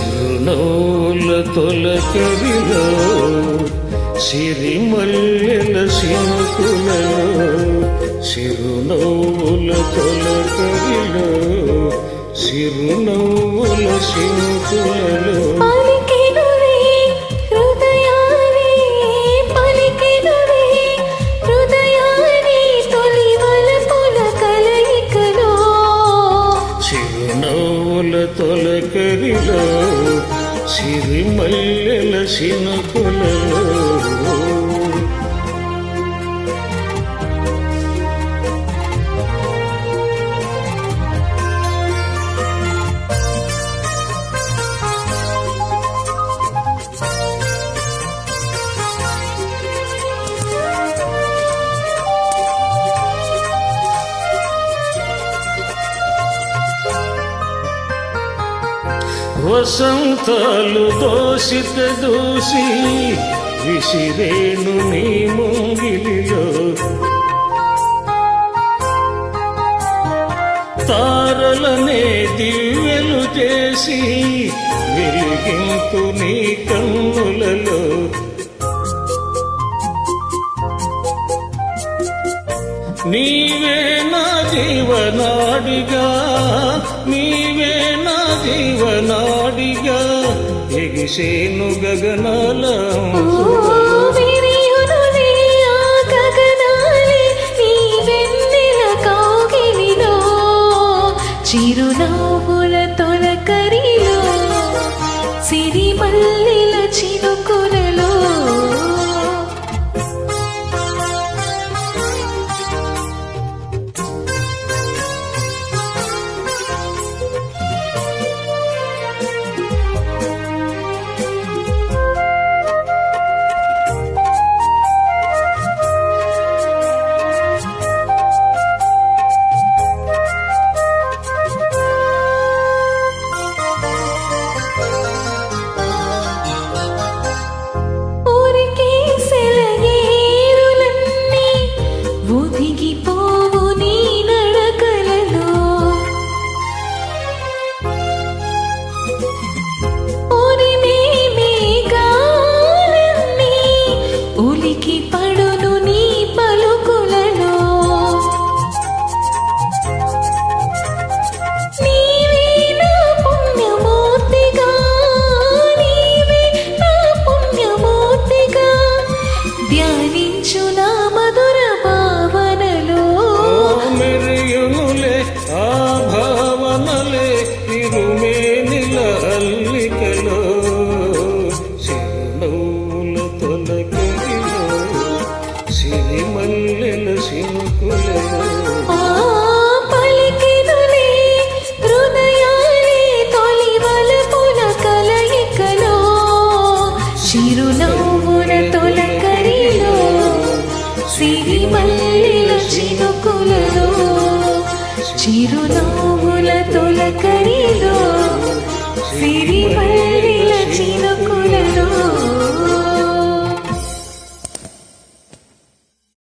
చిరునవ్వుల తొలకరిలో సిరిమల్లెల సినుకులలో చిరునవ్వుల తొలకరిలో సిరునవ్వుల సినుకులలో. చిరునవ్వుల తొలకరిలో సిరిమల్లెల సినుకులలో వసంతాలు దోషిత దోషి విసిరేను నీ ముంగిలిలో. తారలనే దివ్యలు చేసి వెలిగింపు నీ కన్నులలో. నీవే నా జీవనాడిగా నీవే నా జీవనాడిగా ఎగిసేను గగనాల విరియునులే చిరునవ్వుల తొలకరిలో సిరిమల్ల చిరునవ్వుల